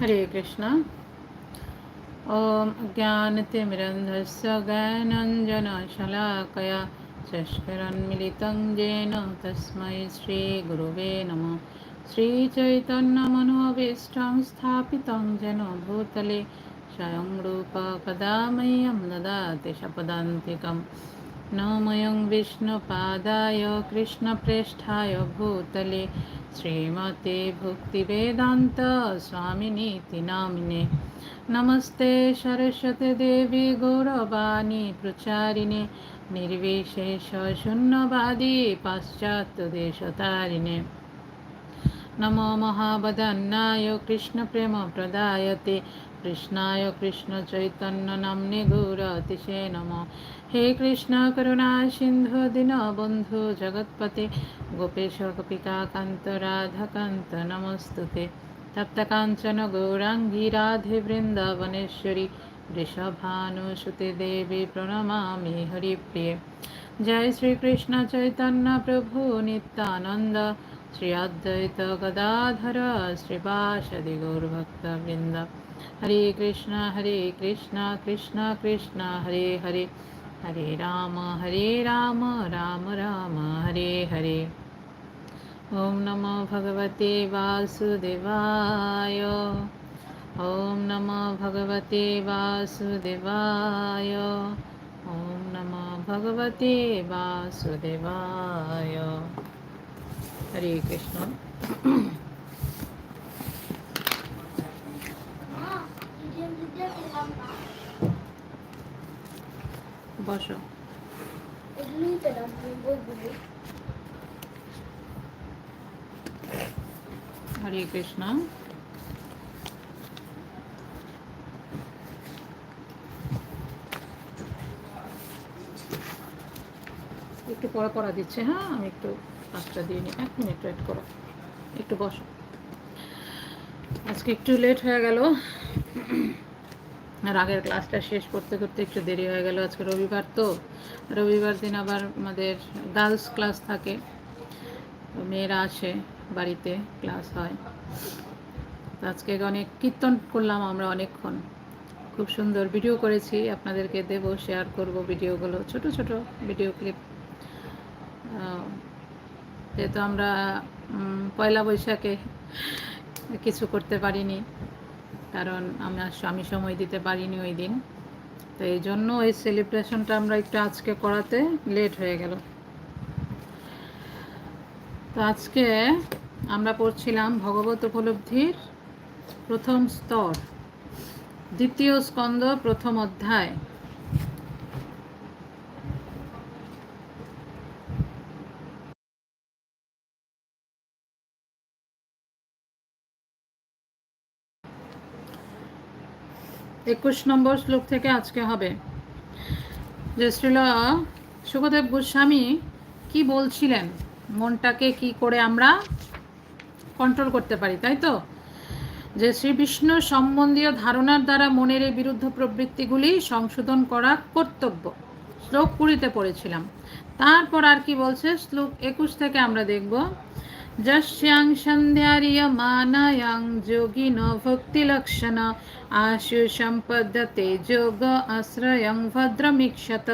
हरे कृष्ण ॐ ज्ञानतिमिरन्धस्य ज्ञानञ्जनशलाकया चष्करन्मिलितं येन तस्मै श्रीगुरुवे नमः श्रीचैतन्यमनोभीष्टं स्थापितं जेन भूतले स्वयं रूपकदा मह्यं ददाति शपदान्तिकम् নময়ং বিষ্ণুপাদায় কৃষ্ণপ্রেষ্ঠায় ভূতলে শ্রীমতে ভক্তিবেদান্ত স্বামিনীতি নামিনে নমস্তে সরস্বতী দেবী গৌরবাণী প্রচারিণে নির্বিশেষ শূন্যবাদী পাশ্চাত্য দেশতারিণে নমো মহাবদন্নায় কৃষ্ণপ্রেম প্রদায়তে महावदन्नाय कृष्णप्रेमप्रदायते कृष्णाय कृष्णचैतन्यनाम्ने गौरतिशे नमः হে কৃষ্ণ করুণা সিন্ধু দীনবন্ধু জগৎপতে গোপেশ গোপিকা কান্ত রাধাকান্ত নমস্তুতে তপ্তকাঞ্চন গৌরাঙ্গী রাধে বৃন্দাবনেশ্বরী বৃষভানুসুতে দেবী প্রণমামি হরিপ্রিয়ে জয় শ্রীকৃষ্ণ চৈতন্য প্রভু নিত্যানন্দ শ্রী অদ্বৈত গদাধর শ্রীবাসদি हरे कृष्ण हरे कृष्ण कृष्ण कृष्ण हरे हरे हरे राम हरे राम राम राम हरे हरे ॐ नमो भगवते वासुदेवाय ॐ नमो भगवते वासुदेवाय ॐ नमो भगवते वासुदेवाय हरे कृष्ण বসো। হরে কৃষ্ণ। একটু পড়া পড়া দিচ্ছে হ্যাঁ? আমি একটু কাজটা দিয়ে নিই। এক মিনিট ওয়েট করো। একটু বসো। আজকে একটু লেট হয়ে গেল। আর আগের ক্লাসটা শেষ করতে করতে একটু দেরি হয়ে গেল, আজকে রবিবার তো। রবিবার দিন আবার আমাদের গার্লস ক্লাস থাকে। মেয়েরা আসে বাড়িতে ক্লাস হয়। আজকে অনেক কীর্তন করলাম আমরা অনেকক্ষণ। খুব সুন্দর ভিডিও করেছি, আপনাদেরকে দেব শেয়ার করব ভিডিওগুলো ছোট ছোট ভিডিও ক্লিপ যেহেতু আমরা পয়লা বৈশাখে কিছু করতে পারিনি। কারণ আমার আমি সময় দিতে পারিনি ওই দিন। তো এই জন্য ওই সেলিব্রেশনটা আমরা একটু আজকে করাতে লেট হয়ে গেল। তো আজকে আমরা পড়ছিলাম ভগবত উপলব্ধির প্রথম স্তর, দ্বিতীয় স্কন্দ প্রথম অধ্যায়। একুশ নম্বর শ্লোক থেকে আজকে হবে। যে শ্রীল, সুখদেব গোস্বামী, কি বলছিলেন? মনটাকে কি করে আমরা কন্ট্রোল করতে পারি, তাই তো? যে শ্রী বিষ্ণু সম্বন্ধীয় ধারণার দ্বারা মনের এই বিরুদ্ধ প্রবৃত্তিগুলি সংশোধন করা কর্তব্য। শ্লোক কুড়িতে পড়েছিলাম। তারপর আর কি বলছে? শ্লোক একুশ থেকে আমরা দেখব যস্যাং সন্ধ্যারিয়মানায়াং যোগিন ভক্তিলক্ষণ আশু সম্পদ্যতে যোগ আশ্রয়ং ভদ্রমীক্ষত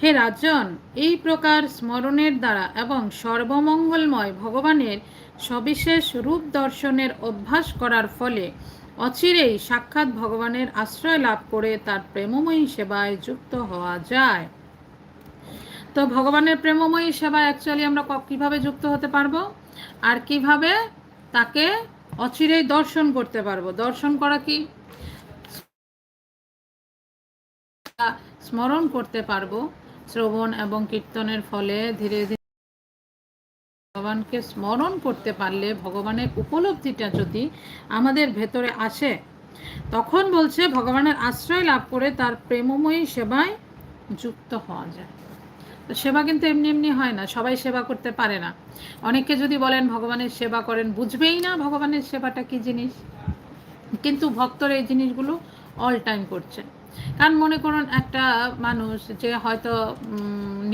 হে রাজন, এই প্রকার স্মরণের দ্বারা এবং সর্বমঙ্গলময় ভগবানের সবিশেষ রূপ দর্শনের অভ্যাস করার ফলে অচিরেই সাক্ষাৎ ভগবানের আশ্রয় লাভ করে তার প্রেমময়ী সেবায় যুক্ত হওয়া যায়। তো ভগবানের প্রেমময়ী সেবায় অ্যাকচুয়ালি আমরা কীভাবে যুক্ত হতে পারব? আর কীভাবে তাকে অচিরেই দর্শন করতে পারব? দর্শন করা কি? স্মরণ করতে পারব। শ্রবণ এবং কীর্তনের ফলে ধীরে ধীরে ভগবানকে স্মরণ করতে পারলে ভগবানের উপলব্ধিটা যদি আমাদের ভেতরে আসে, তখন বলছে ভগবানের আশ্রয় লাভ করে তার প্রেমময়ী সেবায় যুক্ত হওয়া যায়। তো সেবা কিন্তু এমনি এমনি হয় না, সবাই সেবা করতে পারে না। অনেকে যদি বলেন, ভগবানের সেবা করেন, বুঝবেই না ভগবানের সেবাটা কি জিনিস। কিন্তু ভক্তরা এই জিনিসগুলো অল টাইম করছে। কারণ মনে করুন, একটা মানুষ যে হয়তো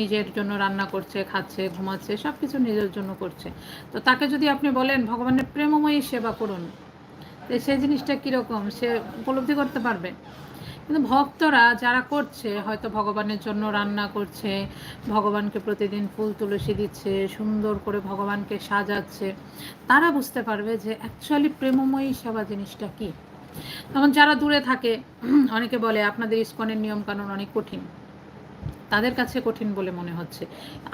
নিজের জন্য রান্না করছে, খাচ্ছে, ঘুমাচ্ছে সব কিছু নিজের জন্য করছে। তো তাকে যদি আপনি বলেন, ভগবানের প্রেমময়ী সেবা করুন সেই জিনিসটা কীরকম? সে উপলব্ধি করতে পারবে? কিন্তু ভক্তরা যারা করছে, হয়তো ভগবানের জন্য রান্না করছে, ভগবানকে প্রতিদিন ফুল তুলসী দিচ্ছে, সুন্দর করে ভগবানকে সাজাচ্ছে, তারা বুঝতে পারবে যে অ্যাকচুয়ালি প্রেমময়ী সেবা জিনিসটা কী। তখন যারা দূরে থাকে, অনেকে বলে আপনাদের ইস্কনের নিয়মকানুন অনেক কঠিন। তাদের কাছে কঠিন বলে মনে হচ্ছে।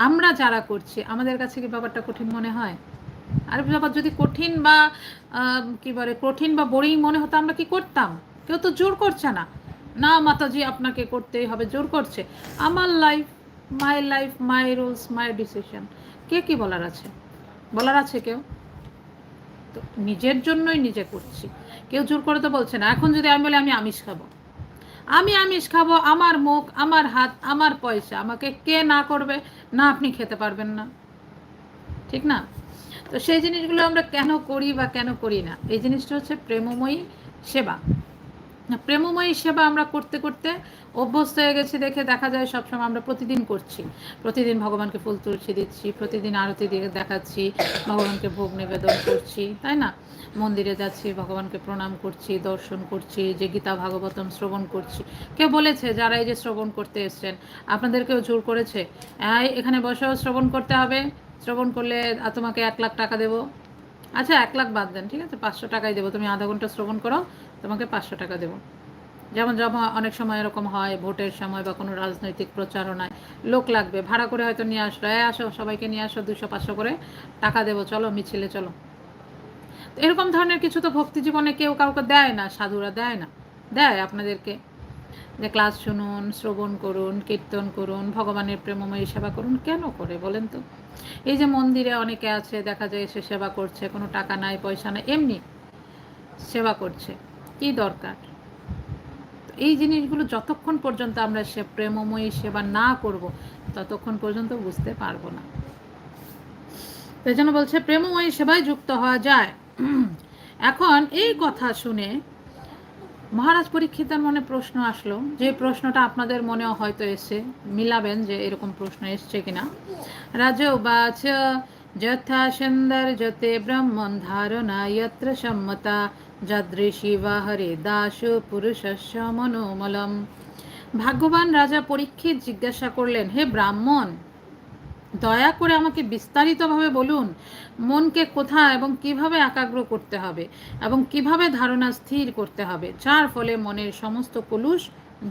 আমরা যারা করছি, আমাদের কাছে কি ব্যাপারটা কঠিন মনে হয়? আর ব্যাপার যদি কঠিন বা কি বলে, কঠিন বা বোরিং মনে হতো, আমরা কি করতাম? কেউ তো জোর করছে না। না মাতাজি, আপনাকে করতেই হবে, জোর করছে। আমার life my life my rules my decision কে কি বলার আছে? বলার আছে কেউ? তো নিজের জন্যই নিজে করছি। কেউ জোর করে তো বলছে না, এখন যদি আমি বলি, আমি আমিষ খাব। আমি আমিষ খাব, আমার মুখ, আমার হাত, আমার পয়সা, আমাকে কে না করবে, না আপনি খেতে পারবেন না। ঠিক না? তো সেই জিনিসগুলো আমরা কেন করি বা কেন করি না? এই জিনিসটা হচ্ছে প্রেমময়ী সেবা। প্রেমময়ী সেবা আমরা করতে করতে অভ্যস্ত হয়ে গেছি দেখে দেখা যায় সবসময় আমরা প্রতিদিন করছি। প্রতিদিন ভগবানকে ফুল তুলসী দিচ্ছি, প্রতিদিন আরতি দিয়ে দেখাচ্ছি, ভগবানকে ভোগ নিবেদন করছি, তাই না? মন্দিরে যাচ্ছি, ভগবানকে প্রণাম করছি, দর্শন করছি, যে গীতা ভাগবতম শ্রবণ করছি। কেউ বলেছে, যারা এই যে শ্রবণ করতে এসছেন, আপনাদেরকেও জোর করেছে? এখানে বসেও শ্রবণ করতে হবে? শ্রবণ করলে তোমাকে এক লাখ টাকা দেবো? আচ্ছা এক লাখ বাদ দেন, ঠিক আছে? পাঁচশো টাকাই দেবো। তুমি আধা ঘণ্টা শ্রবণ করো, তোমাকে পাঁচশো টাকা দেবো। যেমন যখন অনেক সময় এরকম হয়, ভোটের সময় বা কোনো রাজনৈতিক প্রচারণায় লোক লাগবে, ভাড়া করে হয়তো নিয়ে আসলো, এ, আসো, সবাইকে নিয়ে আসো, দুশো, পাঁচশো করে টাকা দেবো, চলো, মিছিলে চলো। এরকম ধরনের কিছু তো ভক্তি জীবনে কেউ কাউকে দেয় না, সাধুরা দেয় না। দেয় আপনাদেরকে। যে ক্লাস শুনুন, শ্রবণ করুন, কীর্তন করুন, ভগবানের প্রেমময়ী সেবা করুন, কেন করে বলেন তো? এই যে মন্দিরে অনেকে আছে, দেখা যায় এসে সেবা করছে, কোনো টাকা নাই, পয়সা নাই, এমনি সেবা করছে। কি দরকার? এই জিনিসগুলো যতক্ষণ পর্যন্ত আমরা সে প্রেমময়ী সেবা না করব, ততক্ষণ পর্যন্ত বুঝতে পারব না। সেই জন্য বলছে প্রেমময়ী সেবায় যুক্ত হওয়া যায়। এখন এই কথা শুনে মহারাজ পরীক্ষিতের মনে প্রশ্ন আসলো, যে প্রশ্নটা আপনাদের মনেও হয়তো এসে মিলাবেন যে এরকম প্রশ্ন এসছে কিনা। রাজ বাচ, যথা সুন্দর যতে ধারণা যত্র সম্মতা যাদৃশী হরে দাস পুরুষস্য মনোমলম। ভাগ্যবান রাজা পরীক্ষিত জিজ্ঞাসা করলেন, হে ব্রাহ্মণ দয়া করে আমাকে বিস্তারিতভাবে বলুন, মনকে কোথায় এবং কীভাবে একাগ্র করতে হবে এবং কীভাবে ধারণা স্থির করতে হবে, যার ফলে মনের সমস্ত কলুষ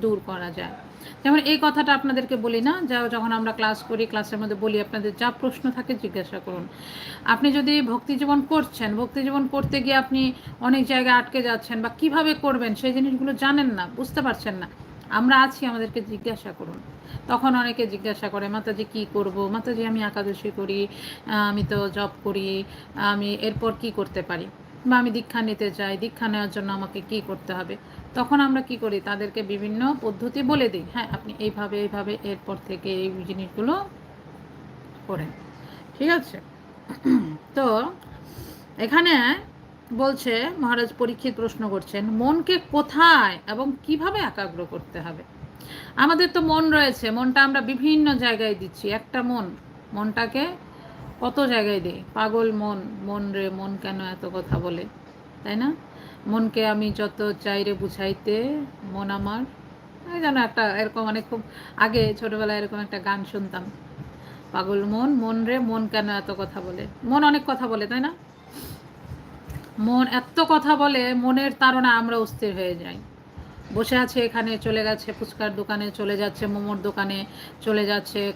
দূর করা যায়। যেমন এই কথাটা আপনাদেরকে বলি না, যা যখন আমরা ক্লাস করি, ক্লাসের মধ্যে বলি, আপনাদের যা প্রশ্ন থাকে জিজ্ঞাসা করুন। আপনি যদি ভক্তি জীবন করছেন, ভক্তি জীবন করতে গিয়ে আপনি অনেক জায়গায় আটকে যাচ্ছেন বা কীভাবে করবেন, সেই জিনিসগুলো জানেন না, বুঝতে পারছেন না আমরা আছি, আমাদেরকে জিজ্ঞাসা করুন। তখন অনেকে জিজ্ঞাসা করে মাতাজি কি করব? মাতাজি আমি একাদশী করি আমি তো জব করি, আমি এরপর কি করতে পারি? বা আমি দীক্ষা নিতে চাই, দীক্ষা নেওয়ার জন্য আমাকে কি করতে হবে? তখন আমরা কি করি? তাদেরকে বিভিন্ন পদ্ধতি বলে দিই। হ্যাঁ আপনি এইভাবে এইভাবে, এরপর থেকে এই জিনিসগুলো করেন। ঠিক আছে? তো, এখানে বলছে, মহারাজ পরীক্ষিত প্রশ্ন করছেন, মনকে কোথায় এবং কীভাবে একাগ্র করতে হবে? আমাদের তো মন রয়েছে, মনটা আমরা বিভিন্ন জায়গায় দিচ্ছি। একটা মন, মনটাকে কত জায়গায় দিই? পাগল মন মন রে মন কেন এত কথা বলে, তাই না? মনকে আমি যত চাইরে বুঝাইতে, মন আমার যেন একটা এরকম অনেক খুব আগে ছোটবেলায় এরকম একটা গান শুনতাম। পাগল মন মন রে মন কেন এত কথা বলে? মন অনেক কথা বলে, তাই না? মন এত কথা বলে, মনের তারা আমরা অস্থির হয়ে যাই। বসে আছে এখানে, চলে গেছে ফুচকার দোকানে, চলে যাচ্ছে মোমোর দোকানে, চলে যাচ্ছে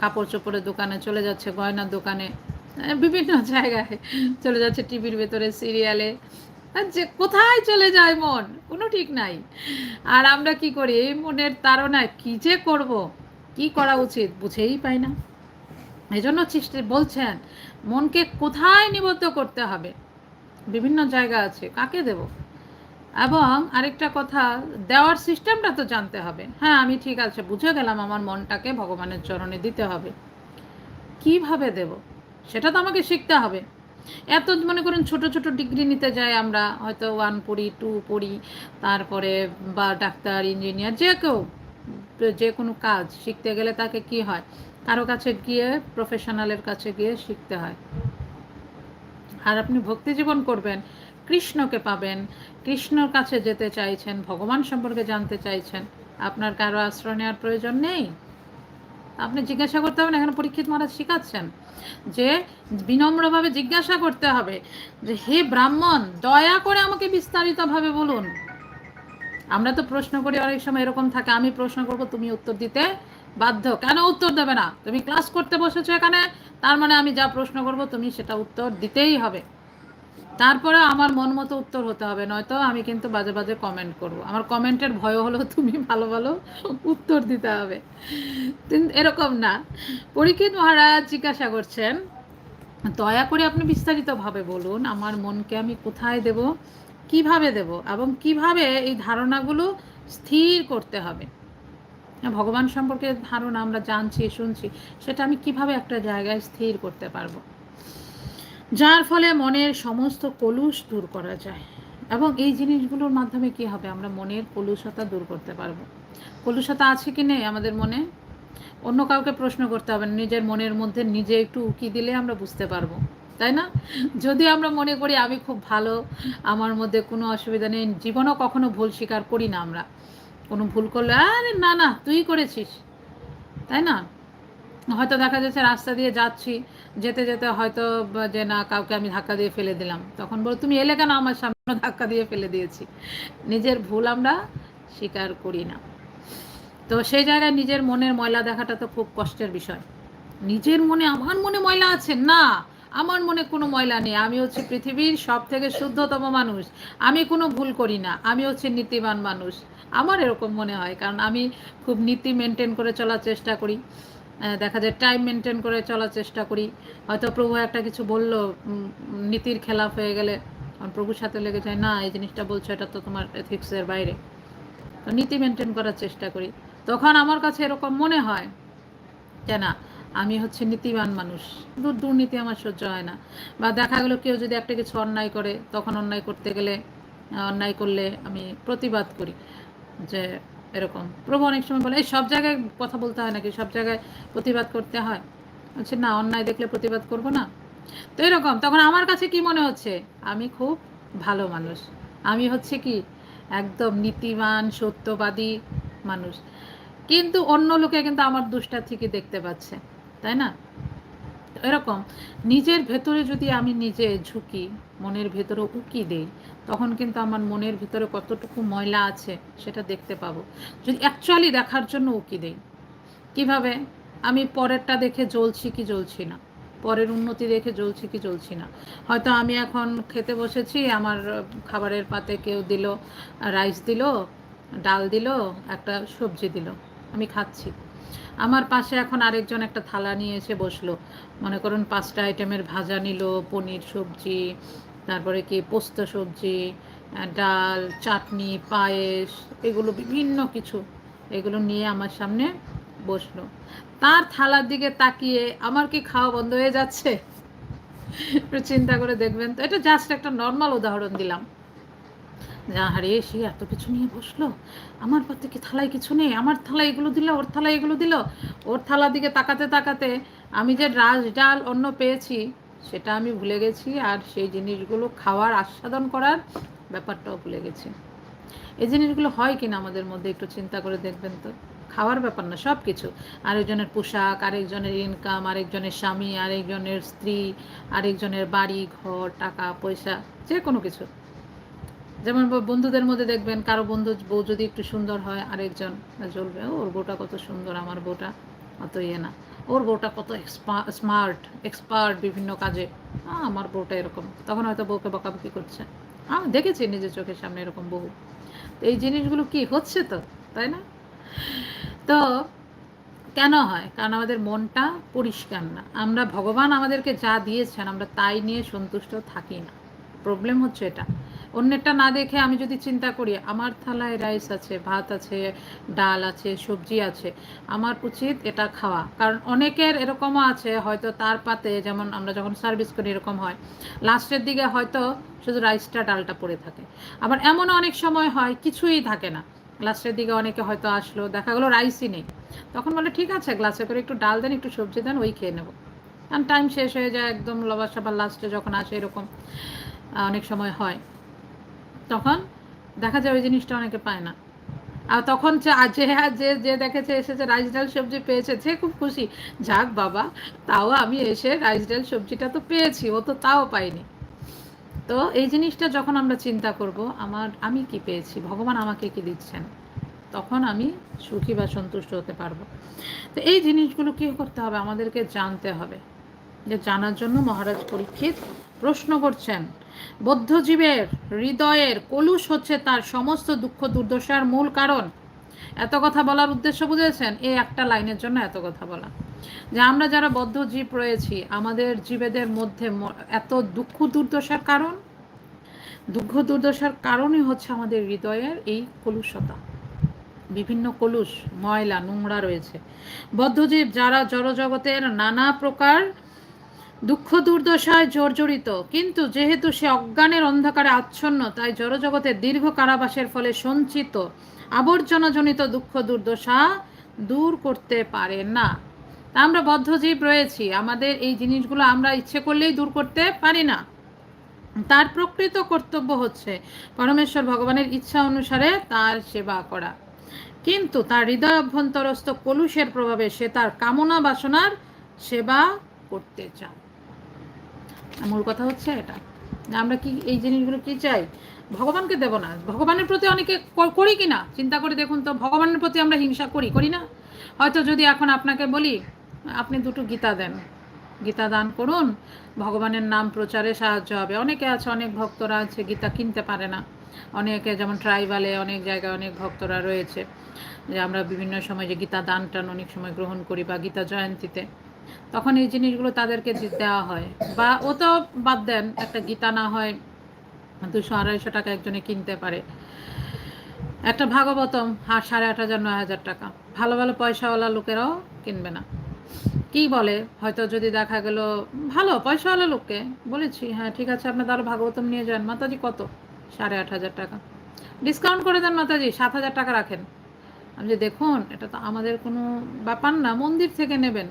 কাপড় চোপড়ের দোকানে, চলে যাচ্ছে গয়নার দোকানে। বিভিন্ন জায়গায় চলে যাচ্ছে টিভির ভেতরে, সিরিয়ালে। যে কোথায় চলে যায় মন, কোনো ঠিক নাই। আর আমরা কি করি? এই মনের তাড়নায় কী যে করব? কি করা উচিত? বুঝেই পাই না। এই জন্য বলছেন, মনকে কোথায় নিবদ্ধ করতে হবে? বিভিন্ন জায়গা আছে, কাকে দেব? এবং আরেকটা কথা, দেওয়ার সিস্টেমটা তো জানতে হবে। হ্যাঁ আমি ঠিক আছে, বুঝে গেলাম আমার মনটাকে ভগবানের চরণে দিতে হবে। কীভাবে দেব? সেটা তো আমাকে শিখতে হবে। এত মনে করেন, ছোট ছোট ডিগ্রি নিতে যাই আমরা, হয়তো ওয়ান পড়ি টু পড়ি, তারপরে বা ডাক্তার ইঞ্জিনিয়ার যে কেউ, যে কোনো কাজ শিখতে গেলে তাকে কি হয়? কারও কাছে গিয়ে প্রফেশনালের কাছে গিয়ে শিখতে হয়। আর আপনি ভক্তি জীবন করবেন, কৃষ্ণকে পাবেন, কৃষ্ণর কাছে যেতে চাইছেন, ভগবান সম্পর্কে জানতে চাইছেন, আপনার কারও আশ্রয় নেওয়ার প্রয়োজন নেই। আপনি জিজ্ঞাসা করতে হবে না, এখানে পরীক্ষিত মহারাজ শিখাচ্ছেন যে বিনম্রভাবে জিজ্ঞাসা করতে হবে যে, হে ব্রাহ্মণ, দয়া করে আমাকে বিস্তারিতভাবে বলুন। আমরা তো প্রশ্ন করি, অনেক সময় এরকম থাকে, আমি প্রশ্ন করব, তুমি উত্তর দিতে বাধ্য। কেন উত্তর দেবে না? তুমি ক্লাস করতে বসেছো এখানে, তার মানে আমি যা প্রশ্ন করব তুমি সেটা উত্তর দিতেই হবে। তারপরে আমার মন মতো উত্তর হতে হবে, নয়তো আমি কিন্তু বাজে বাজে কমেন্ট করব। আমার কমেন্টের ভয় হলো তুমি ভালো ভালো উত্তর দিতে হবে। এরকম না। পরীক্ষিত মহারাজ জিজ্ঞাসা করছেন, দয়া করে আপনি বিস্তারিতভাবে বলুন, আমার মনকে আমি কোথায় দেব, কীভাবে দেব এবং কীভাবে এই ধারণাগুলো স্থির করতে হবে? ভগবান সম্পর্কে ধারণা আমরা জানছি, শুনছি, সেটা আমি কীভাবে একটা জায়গায় স্থির করতে পারব? যার ফলে মনের সমস্ত কলুষ দূর করা যায়। এবং এই জিনিসগুলোর মাধ্যমে কি হবে? আমরা মনের কলুষতা দূর করতে পারব। কলুষতা আছে কি নেই আমাদের মনে? অন্য কাউকে প্রশ্ন করতে হবে না, নিজের মনের মধ্যে নিজে একটু উকি দিলে আমরা বুঝতে পারব, তাই না? যদি আমরা মনে করি আমি খুব ভালো, আমার মধ্যে কোনো অসুবিধা নেই, জীবনও কখনো ভুল স্বীকার করি না আমরা। কোনো ভুল করলে, আরে না না, তুই করেছিস। তাই না? হয়তো দেখা যাচ্ছে রাস্তা দিয়ে যাচ্ছি, যেতে যেতে হয়তো যে না, কাউকে আমি ধাক্কা দিয়ে ফেলে দিলাম। তখন বল, তুমি এলে কেন আমার সামনে ধাক্কা দিয়ে ফেলে দিয়েছি? নিজের ভুল আমরা স্বীকার করি না। তো সেই জায়গায় নিজের মনের ময়লা দেখাটা তো খুব কষ্টের বিষয়। নিজের মনে, আমার মনে ময়লা আছে? না, আমার মনে কোনো ময়লা নেই। আমি হচ্ছে পৃথিবীর সব থেকে শুদ্ধতম মানুষ। আমি কোনো ভুল করি না। আমি হচ্ছে নীতিবান মানুষ। আমার এরকম মনে হয়, কারণ আমি খুব নীতি মেনটেন করে চলার চেষ্টা করি। দেখা যায় টাইম মেনটেন করে চলার চেষ্টা করি। হয়তো প্রভু একটা কিছু বলল নীতির খেলাফ হয়ে গেলে প্রভুর সাথে লেগে যায়, না, এই জিনিসটা বলছো, এটা তো তোমার এথিক্সের বাইরে। নীতি মেনটেন করার চেষ্টা করি। তখন আমার কাছে এরকম মনে হয় যে, না, আমি হচ্ছে নীতিবান মানুষ। দূর দুর্নীতি আমার সহ্য হয় না। বা দেখা গেলো কেউ যদি একটা কিছু অন্যায় করে, তখন অন্যায় করতে গেলে, অন্যায় করলে আমি প্রতিবাদ করি। যে এরকম। প্রভু অনেক সময় বলে, এই সব জায়গায় কথা বলতে হয় নাকি? সব জায়গায় প্রতিবাদ করতে হয়? বলছে, না, অন্যায় দেখলে প্রতিবাদ করব না। তো এরকম। তখন আমার কাছে কি মনে হচ্ছে? আমি খুব ভালো মানুষ। আমি হচ্ছে কি একদম নীতিবান, সত্যবাদী মানুষ। কিন্তু অন্য লোকে কিন্তু আমার দুষ্টা থেকে দেখতে পাচ্ছে। তাই না? এরকম, নিজের ভেতরে যদি আমি নিজে ঝুঁকি, মনের ভেতরে উকি দেই, তখন কিন্তু আমার মনের ভিতরে কতটুকু ময়লা আছে সেটা দেখতে পাবো। যদি অ্যাকচুয়ালি দেখার জন্য উকি দেই, কীভাবে? আমি পরেরটা দেখে জ্বলছি কি জ্বলছি না? পরের উন্নতি দেখে জ্বলছি কি জ্বলছি না? হয়তো আমি এখন খেতে বসেছি, আমার খাবারের পাতে কেউ দিল রাইস দিল, ডাল দিল, একটা সবজি দিল, আমি খাচ্ছি। আমার পাশে এখন আরেকজন একটা থালা নিয়ে এসে বসল। মনে করুন পাঁচটা আইটেমের ভাজা নিল, পনির সবজি, তারপরে কি পোস্ত সবজি ডাল, চাটনি, পায়েস, এগুলো বিভিন্ন কিছু এগুলো নিয়ে আমার সামনে বসল। তার থালার দিকে তাকিয়ে আমার কি খাওয়া বন্ধ হয়ে যাচ্ছে? চিন্তা করে দেখবেন তো। এটা জাস্ট একটা নর্মাল উদাহরণ দিলাম। হারে সে এত কিছু নিয়ে বসল। আমার পর থেকে থালায় কিছু নেই? আমার থালা এগুলো দিল, ওর থালা এগুলো দিল। ওর থালার দিকে তাকাতে তাকাতে আমি যে রাজ ডাল অন্য পেয়েছি, সেটা আমি ভুলে গেছি আর সেই জিনিসগুলো খাওয়ার আস্বাদন করার ব্যাপারটাও ভুলে গেছি। এই জিনিসগুলো হয় কিনা আমাদের মধ্যে একটু চিন্তা করে দেখবেন তো। খাওয়ার ব্যাপার না সব কিছু আরেকজনের পোশাক, আরেকজনের ইনকাম আরেকজনের স্বামী, আরেকজনের স্ত্রী, আরেকজনের বাড়ি, ঘর, টাকা, পয়সা যে কোনো কিছু। যেমন বন্ধুদের মধ্যে দেখবেন কারও বন্ধু বউ যদি একটু সুন্দর হয়, আরেকজন চলবে ওর বউটা কত সুন্দর, আমার বউটা অত ইয়ে না। ওর বউটা কত স্মার্ট এক্সপার্ট বিভিন্ন কাজে। আমার বউটা এরকম। তখন হয়তো বউকে বকাবকি করছে। আমি দেখেছি নিজের চোখের সামনে এরকম বহু। তো এই জিনিসগুলো কি হচ্ছে তো, তাই না? তো কেন হয়? কারণ আমাদের মনটা পরিষ্কার না। আমরা ভগবান আমাদেরকে যা দিয়েছেন, আমরা তাই নিয়ে সন্তুষ্ট থাকি না। প্রবলেম হচ্ছে এটা। অন্যেরটা না দেখে আমি যদি চিন্তা করি, আমার থালায় রাইস আছে, ভাত আছে, ডাল আছে, সবজি আছে, আমার উচিত এটা খাওয়া। কারণ অনেকের এরকমও আছে, হয়তো তার পাতে যেমন আমরা যখন সার্ভিস করি এরকম হয়, লাস্টের দিকে হয়তো শুধু রাইসটা ডালটা পড়ে থাকে। আবার এমনও অনেক সময় হয়, কিছুই থাকে না। লাস্টের দিকে অনেকে হয়তো আসলো, দেখা গেলো রাইসই নেই। তখন বলে, ঠিক আছে গ্লাসে করে একটু ডাল দেন, একটু সবজি দেন, ওই খেয়ে নেব। কারণ টাইম শেষ হয়ে যায়, একদম লবার সাবার লাস্টে যখন আসে এরকম অনেক সময় হয়। তখন দেখা যায় ওই জিনিসটা অনেকে পায় না। আর তখন যে যে যে দেখেছে, এসেছে রাইস ডাল সবজি পেয়েছে, সে খুব খুশি। যাক বাবা, তাও আমি এসে রাইস ডাল সবজিটা তো পেয়েছি, ও তো তাও পাইনি তো এই জিনিসটা যখন আমরা চিন্তা করব, আমার, আমি কি পেয়েছি? ভগবান আমাকে কি দিচ্ছেন? তখন আমি সুখী বা সন্তুষ্ট হতে পারব। তো এই জিনিসগুলো কী করতে হবে? আমাদেরকে জানতে হবে। যে জানার জন্য মহারাজ পরীক্ষিত প্রশ্ন করছেন, বদ্ধজীবের হৃদয়ের কলুষ হচ্ছে তার সমস্ত দুঃখ দুর্দশার মূল কারণ। এত কথা বলার উদ্দেশ্য বুঝেছেন? এই একটা লাইনের জন্য এত কথা বলা। যে আমরা যারা বদ্ধ জীব রয়েছি, আমাদের জীবেদের মধ্যে এত দুঃখ দুর্দশার কারণ? দুঃখ দুর্দশার কারণই হচ্ছে আমাদের হৃদয়ের এই কলুষতা। বিভিন্ন কলুষ, ময়লা, নোংরা রয়েছে। বদ্ধজীব যারা জড়জগতের নানা প্রকার দুঃখ দুর্দশায় জর্জরিত। কিন্তু যেহেতু সে অজ্ঞানের অন্ধকারে আচ্ছন্ন, তাই জড়জগতের দীর্ঘ কারাবাসের ফলে সঞ্চিত আবর্জনাজনিত দুঃখ দুর্দশা দূর করতে পারে না। তা আমরা বদ্ধজীব রয়েছি। আমাদের এই জিনিসগুলো আমরা ইচ্ছে করলেই দূর করতে পারি না। তার প্রকৃত কর্তব্য হচ্ছে পরমেশ্বর ভগবানের ইচ্ছা অনুসারে তার সেবা করা। কিন্তু তার হৃদয় অভ্যন্তরস্থ কলুষের প্রভাবে সে তার কামনা বাসনার সেবা করতে চায়। মূল কথা হচ্ছে এটা। আমরা কি এই জিনিসগুলো কি চাই? ভগবানকে দেব না। ভগবানের প্রতি অনেকে করি কি না চিন্তা করে দেখুন তো, ভগবানের প্রতি আমরা হিংসা করি করি না? হয়তো যদি এখন আপনাকে বলি, আপনি দুটো গীতা দেন। গীতা দান করুন, ভগবানের নাম প্রচারে সাহায্য হবে। অনেকে আছে, অনেক ভক্তরা আছে, গীতা কিনতে পারে না। অনেকে যেমন ট্রাইবালে অনেক জায়গায় অনেক ভক্তরা রয়েছে। যে আমরা বিভিন্ন সময় যে গীতা দান টান অনেক সময় গ্রহণ করি বা গীতা জয়ন্তীতে। তখন এই জিনিসগুলো তাদেরকে দেওয়া হয়। বা ও তো বাদ দেন, একটা গীতা না হয় দুশো আড়াইশো টাকা একজনে কিনতে পারে। একটা ভাগবতম হ্যাঁ সাড়ে আট হাজার, নয় হাজার টাকা। ভালো ভালো পয়সাওয়ালা লোকেরাও কিনবে না। কি বলে? হয়তো যদি দেখা গেল, ভালো পয়সাওয়ালা লোককে বলেছি হ্যাঁ ঠিক আছে আপনার তাহলে ভাগবতম নিয়ে যান। মাতাজি কত? সাড়ে আট হাজার টাকা। ডিসকাউন্ট করে দেন মাতাজি, সাত হাজার টাকা রাখেন। আমি যে দেখুন, এটা তো আমাদের কোনো ব্যাপার না, মন্দির থেকে নেবেন।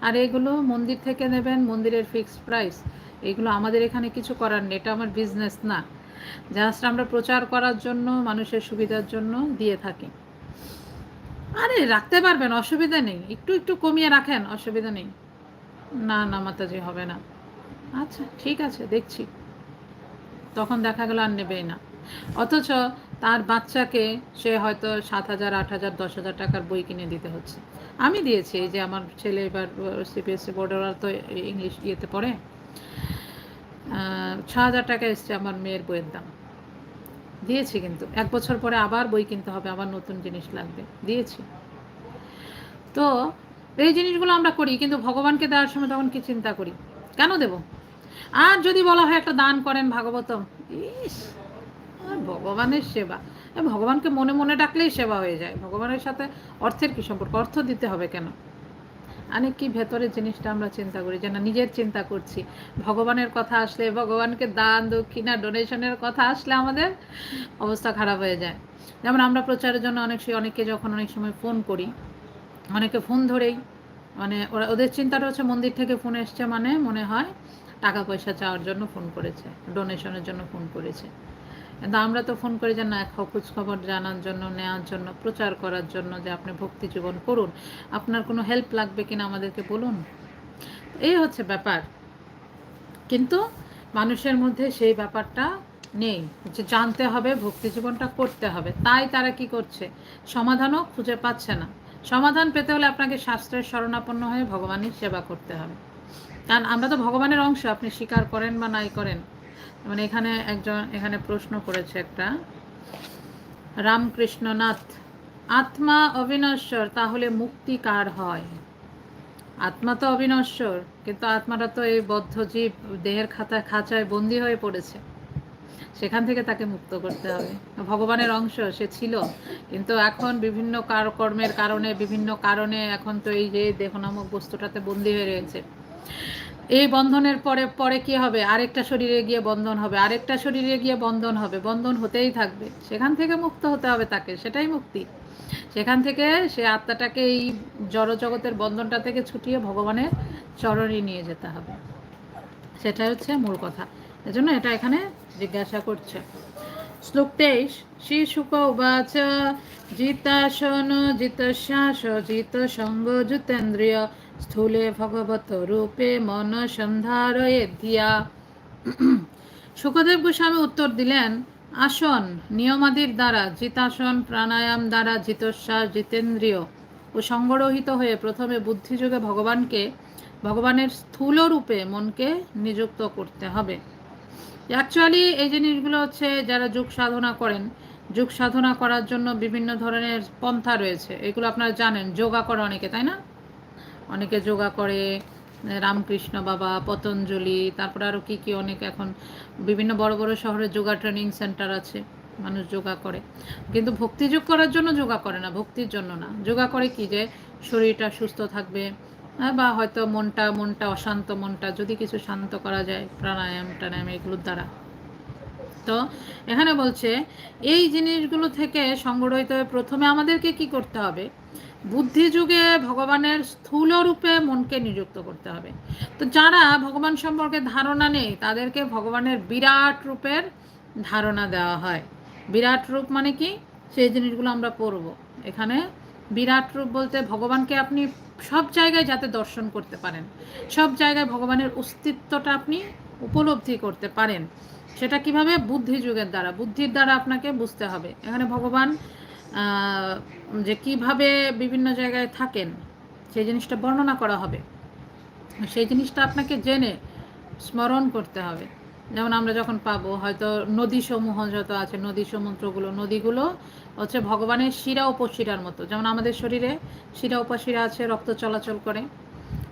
আর এগুলো মন্দির থেকে নেবেন, মন্দিরের ফিক্সড প্রাইস এগুলো আমাদের এখানে কিছু করার নেই, এটা আমার বিজনেস না। জাস্ট আমরা প্রচার করার জন্য, মানুষের সুবিধার জন্য দিয়ে থাকি। আরে, রাখতে পারবেন, অসুবিধা নেই। একটু একটু কমিয়ে রাখেন, অসুবিধা নেই। না না, মাতাজি, হবে না। আচ্ছা ঠিক আছে, দেখছি। তখন দেখা গেল আর নেবেই না। অথচ তার বাচ্চাকে সে হয়তো সাত হাজার, আট হাজার, দশ হাজার টাকার বই কিনে দিতে হচ্ছে। আমি দিয়েছি, এই যে আমার ছেলে এবার সিবিএসসি বোর্ডের তো ইংলিশ ইয়েতে পড়ে। ছ হাজার টাকা এসছে আমার মেয়ের বইয়ের দাম। দিয়েছি কিন্তু, এক বছর পরে আবার বই কিনতে হবে, আবার নতুন জিনিস লাগবে। দিয়েছি। তো এই জিনিসগুলো আমরা করি, কিন্তু ভগবানকে দেওয়ার সময় তখন কি চিন্তা করি? কেন দেব? আর যদি বলা হয় একটা দান করেন ভাগবতম, ইস! ভগবানের সেবা। ভগবানকে মনে মনে ডাকলেই সেবা হয়ে যায়। ভগবানের সাথে অর্থের কি সম্পর্ক? অর্থ দিতে হবে কেন? অনেক কি ভেতরের জিনিসটা আমরা চিন্তা করি যে না, নিজের চিন্তা করছি। ভগবানের কথা আসলে, ভগবানকে দান, দক্ষিণা, ডোনেশনের কথা আসলে আমাদের অবস্থা খারাপ হয়ে যায়। যেমন আমরা প্রচারের জন্য অনেক সময় অনেকে যখন অনেক সময় ফোন করি, অনেকে ফোন ধরেই মানে ওরা, ওদের চিন্তাটা হচ্ছে মন্দির থেকে ফোন এসছে মানে মনে হয় টাকা পয়সা চাওয়ার জন্য ফোন করেছে ডোনেশনের জন্য ফোন করেছে। কিন্তু আমরা তো ফোন করি যে না খোঁজ খবর জানার জন্য নেওয়ার জন্য, প্রচার করার জন্য যে আপনি ভক্তি জীবন করুন। আপনার কোনো হেল্প লাগবে কিনা আমাদেরকে বলুন? এই হচ্ছে ব্যাপার। কিন্তু মানুষের মধ্যে সেই ব্যাপারটা নেই যে জানতে হবে, ভক্তি জীবনটা করতে হবে। তাই তারা কি করছে? সমাধানও খুঁজে পাচ্ছে না। সমাধান পেতে হলে আপনাকে শাস্ত্রের শরণাপন্ন হয়ে ভগবানের সেবা করতে হবে। কারণ আমরা তো ভগবানের অংশ, আপনি স্বীকার করেন বা নাই করেন। মানে এখানে একজন, এখানে প্রশ্ন করেছে একটা। রামকৃষ্ণনাথ, আত্মা অবিনশ্বর, তাহলে মুক্তি কার হয়? আত্মা তো অবিনশ্বর, কিন্তু আত্মাটা তো এই বদ্ধ জীব, দেহের খাতা, খাঁচায় বন্দী হয়ে পড়েছে। সেখান থেকে তাকে মুক্ত করতে হবে। ভগবানের অংশ, সে ছিল। কিন্তু এখন বিভিন্ন কর্মের কারণে, বিভিন্ন কারণে এখন তো এই যে দেহ নামক বস্তুটাতে বন্দি হয়ে রয়েছে। এই বন্ধনের পরে পরে কি হবে? আরেকটা শরীরে গিয়ে বন্ধন হবে, আরেকটা শরীরে গিয়ে বন্ধন হবে, বন্ধন হতেই থাকবে। সেখান থেকে মুক্ত হতে হবে তাকে, সেটাই মুক্তি। সেখান থেকে সে আত্মাটাকে এই জড়জগতের বন্ধনটা থেকে ছুটিয়ে ভগবানের চরণে নিয়ে যেতে হবে। সেটাই হচ্ছে মূল কথা। এজন্য এটা এখানে জিজ্ঞাসা করছে। শ্লোক তেইশ, শ্রী শুক উবাচ, জিতাসন জিতশ্বাস জিত সঙ্গ জিতেন্দ্রিয় স্থূলে ভগবত রূপে মন সন্ধারয়ে ধিয়া সুখদেব গোস্বামী উত্তর দিলেন, আসন নিয়মাদির দ্বারা, জিতাসন প্রাণায়াম দ্বারা জিতশ্বাস জিতেন্দ্রিয়। ও সংগরহিত হয়ে প্রথমে বুদ্ধিযোগে ভগবানকে, ভগবানের স্থূল রূপে মনকে নিযুক্ত করতে হবে। অ্যাকচুয়ালি এই জিনিসগুলো হচ্ছে যারা যোগ সাধনা করেন, যোগ সাধনা করার জন্য বিভিন্ন ধরনের পন্থা রয়েছে। এগুলো আপনারা জানেন যোগা করে অনেকে তাই না? অনেকে যোগা করে রামকৃষ্ণ বাবা পতঞ্জলি তারপরে আরও কী কী অনেক এখন বিভিন্ন বড় বড় শহরে যোগা ট্রেনিং সেন্টার আছে মানুষ যোগা করে। কিন্তু ভক্তিযোগ করার জন্য যোগা করে না ভক্তির জন্য না। যোগা করে কি যে শরীরটা সুস্থ থাকবে হ্যাঁ, বা হয়তো মনটা মনটা অশান্ত মনটা যদি কিছু শান্ত করা যায় প্রাণায়াম টানায়াম এগুলোর দ্বারা। তো এখানে বলছে এই জিনিসগুলো থেকে সংগঠিত প্রথমে আমাদেরকে কি করতে হবে? বুদ্ধি যুগে ভগবানের স্থূল রূপে মনকে নিযুক্ত করতে হবে। তো যারা ভগবান সম্পর্কে ধারণা নেই, তাদেরকে ভগবানের বিরাট রূপের ধারণা দেওয়া হয়। বিরাট রূপ মানে কি? সেই জিনিসগুলো আমরা পড়ব। এখানে বিরাট রূপ বলতে ভগবানকে আপনি সব জায়গায় যাতে দর্শন করতে পারেন, সব জায়গায় ভগবানের অস্তিত্বটা আপনি উপলব্ধি করতে পারেন। সেটা কীভাবে? বুদ্ধি যুগের দ্বারা। বুদ্ধির দ্বারা আপনাকে বুঝতে হবে। এখানে ভগবান যে কীভাবে বিভিন্ন জায়গায় থাকেন, সেই জিনিসটা বর্ণনা করা হবে। সেই জিনিসটা আপনাকে জেনে স্মরণ করতে হবে। যেমন আমরা যখন পাবো, হয়তো নদী সমূহ যত আছে নদী সমুদ্রগুলো নদীগুলো হচ্ছে ভগবানের শিরা উপশিরার মতো। যেমন আমাদের শরীরে শিরা উপশিরা আছে, রক্ত চলাচল করে,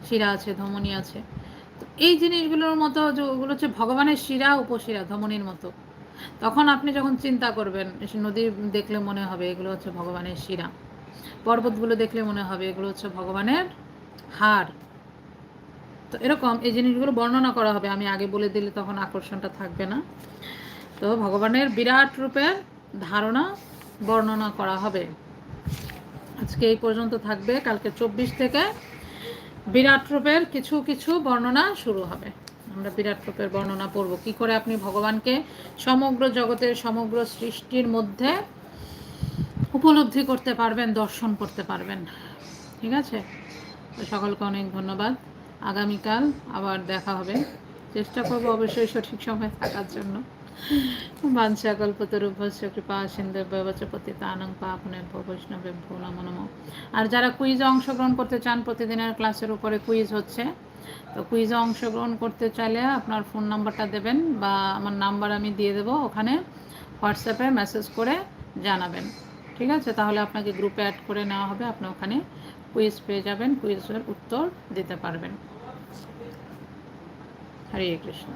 শিরা আছে, ধমনী আছে। তো এই জিনিসগুলোর মতো যেগুলো হচ্ছে ভগবানের শিরা উপশিরা, ধমনীর মতো। তখন আপনি যখন চিন্তা করবেন নদী দেখলে মনে হবে এগুলো হচ্ছে ভগবানের শিরা। পর্বতগুলো দেখলে মনে হবে এগুলো হচ্ছে ভগবানের হার তো এরকম এই জিনিসগুলো বর্ণনা করা হবে। আমি আগে বলে দিলে তখন আকর্ষণটা থাকবে না। তো ভগবানের বিরাট রূপের ধারণা বর্ণনা করা হবে। আজকে এই পর্যন্ত থাকবে। কালকে চব্বিশ থেকে বিরাট রূপের কিছু কিছু বর্ণনা শুরু হবে। আমরা বিরাট রূপের বর্ণনা পড়ব। কি করে আপনি ভগবানকে সমগ্র জগতের সমগ্র সৃষ্টির মধ্যে উপলব্ধি করতে পারবেন, দর্শন করতে পারবেন? ঠিক আছে? তো সকলকে অনেক ধন্যবাদ। আগামীকাল আবার দেখা হবে। চেষ্টা করব অবশ্যই সঠিক সময় থাকার জন্য। বাঞ্ছা কল্পতরূপস্য কৃপা সিন্ধু ব্যবচপতি তানং পাপনের বৈষ্ণবে ভোলাম নম। আর যারা কুইজে অংশগ্রহণ করতে চান প্রতিদিনের ক্লাসের উপরে কুইজ হচ্ছে তো কুইজে অংশগ্রহণ করতে চাইলে আপনার ফোন নাম্বারটা দেবেন বা আমার নাম্বার আমি দিয়ে দেব ওখানে হোয়াটসঅ্যাপে মেসেজ করে জানাবেন। ঠিক আছে? তাহলে আপনাকে গ্রুপে অ্যাড করে নেওয়া হবে। আপনি ওখানে কুইজ পেয়ে যাবেন, কুইজের উত্তর দিতে পারবেন। হরে কৃষ্ণ।